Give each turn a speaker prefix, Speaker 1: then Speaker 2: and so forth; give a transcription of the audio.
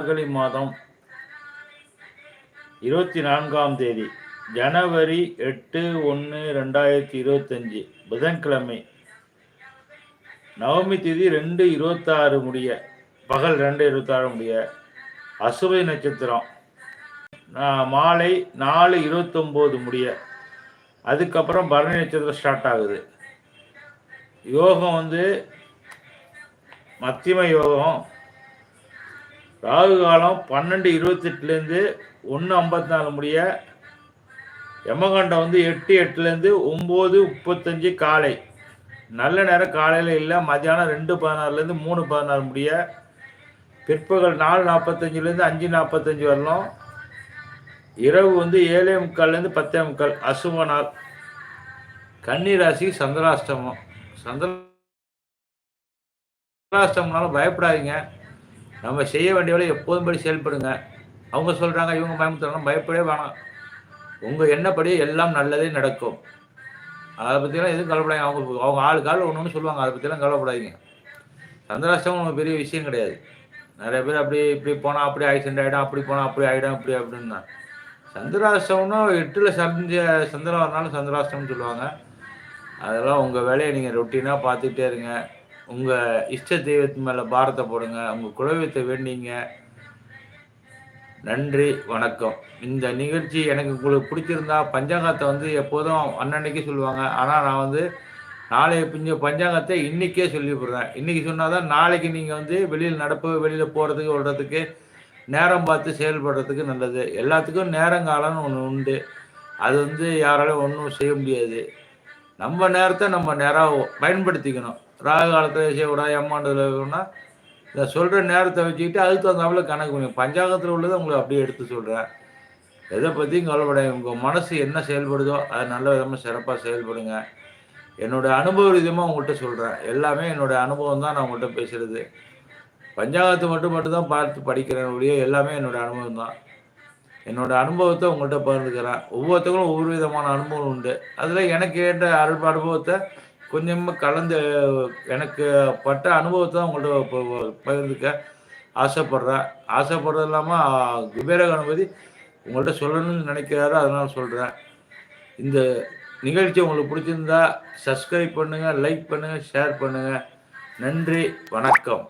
Speaker 1: மார்கழி மாதம் இருபத்தி நான்காம் தேதி ஜனவரி எட்டு ஒன்று ரெண்டாயிரத்தி இருபத்தஞ்சி புதன்கிழமை. நவமி தேதி ரெண்டு இருபத்தாறு முடிய பகல் ரெண்டு இருபத்தாறு முடிய அசுவை நட்சத்திரம். மாலை நாலு இருபத்தொம்போது முடிய அதுக்கப்புறம் பரணி நட்சத்திரம் ஸ்டார்ட் ஆகுது. யோகம் வந்து மத்தியம யோகம் ராகு காலம் பன்னெண்டு இருபத்தெட்டுலேருந்து ஒன்று ஐம்பத்தி நாலு முடிய யமகண்டம் வந்து எட்டு எட்டுலேருந்து ஒம்பது முப்பத்தஞ்சு காலை. நல்ல நேரம் காலையில் இல்லை மத்தியானம் ரெண்டு பதினாறுலேருந்து மூணு பதினாறு முடிய பிற்பகல் நாலு நாற்பத்தஞ்சிலேருந்து அஞ்சு நாற்பத்தஞ்சு வரலாம் இரவு வந்து ஏழே முக்கால்லேருந்து பத்தே முக்கால் அசுவ நாள். கன்னி ராசி சந்திராஷ்டமம். சந்திராஷ்டமனால பயப்படாதீங்க. நம்ம செய்ய வேண்டிய வேலை எப்போதும் படி செயல்படுங்க. அவங்க சொல்கிறாங்க இவங்க பயமுத்துறாங்க பயப்படவே வேணாம். உங்கள் எண்ணப்படி எல்லாம் நல்லதே நடக்கும். அதை பற்றிலாம் எதுவும் கவலைப்படாங்க அவங்க அவங்க ஆள் கால் ஒன்று ஒன்று சொல்லுவாங்க. அதை பற்றிலாம் கவலைப்படாதீங்க. சந்திராஷ்டமம் ஒன்றும் பெரிய விஷயம் கிடையாது. நிறைய பேர் அப்படி இப்படி போனால் அப்படி ஆக்சிடென்ட் ஆகிடும் அப்படி போனால் அப்படி ஆகிடும் அப்படி அப்படின்னா. சந்திராஷ்டம்னா எட்டில் சந்திர சந்திரம் வரனாலும் சந்திராஷ்டம்னு சொல்லுவாங்க. அதெல்லாம் உங்கள் வேலையை நீங்கள் ரொட்டீனாக பார்த்துக்கிட்டே இருங்க. உங்கள் இஷ்ட தெய்வத்து மேலே பாரத்தை போடுங்க உங்கள் குலவீத்தை வேண்டிங்க. நன்றி வணக்கம். இந்த நிகழ்ச்சி எனக்கு உங்களுக்கு பிடிச்சிருந்தா பஞ்சாங்கத்தை வந்து எப்போதும் அன்னன்னைக்கு சொல்லுவாங்க. ஆனால் நான் வந்து நாளைய பிஞ்ச பஞ்சாங்கத்தை இன்றைக்கே சொல்லிவிடுறேன். இன்றைக்கி சொன்னால் தான் நாளைக்கு நீங்கள் வந்து வெளியில் நடப்பு வெளியில் போகிறதுக்கு விடுறதுக்கு நேரம் பார்த்து செயல்படுறதுக்கு நல்லது. எல்லாத்துக்கும் நேரங்காலம்னு ஒன்று உண்டு. அது வந்து யாராலும் ஒன்றும் செய்ய முடியாது. நம்ம நேரத்தை நம்ம நேராக பயன்படுத்திக்கணும். ராக காலத்தில் செய்யக்கூடாது ஏமாண்டதில் இருக்கணும்னா இதை சொல்கிற நேரத்தை வச்சுக்கிட்டு அதுக்கு தகுந்தாப்புல கணக்கு பண்ணி பஞ்சாங்கத்தில் உள்ளதை உங்களுக்கு அப்படியே எடுத்து சொல்கிறேன் எதை பற்றியும் கவலைப்படாது உங்கள் மனசு என்ன செயல்படுதோ அது நல்ல விதமாக சிறப்பாக செயல்படுங்க. என்னோடய அனுபவ ரீதியமாக உங்கள்கிட்ட சொல்கிறேன் எல்லாமே என்னோடய அனுபவம் தான் நான் உங்கள்கிட்ட பேசுகிறது பஞ்சாங்கத்தை மட்டும் மட்டும் தான் பார்த்து படிக்கிறேன் ஒழிய எல்லாமே என்னோடய அனுபவம் தான். என்னோட அனுபவத்தை உங்கள்கிட்ட பகிர்ந்துக்கிறேன். ஒவ்வொருத்தங்களும் ஒவ்வொரு விதமான அனுபவம் உண்டு. அதில் எனக்கு ஏற்ற அருள் அனுபவத்தை கொஞ்சமாக கலந்து எனக்கு பட்ட அனுபவத்தை தான் உங்கள்கிட்ட பகிர்ந்துக்க ஆசைப்பட்றேன். ஆசைப்படுறது இல்லாமல் குபேர கணபதி உங்கள்கிட்ட சொல்லணும்னு நினைக்கிறாரு அதனால் சொல்கிறேன் இந்த நிகழ்ச்சி உங்களுக்கு பிடிச்சிருந்தா சப்ஸ்கிரைப் பண்ணுங்கள் லைக் பண்ணுங்கள் ஷேர் பண்ணுங்கள் நன்றி வணக்கம்.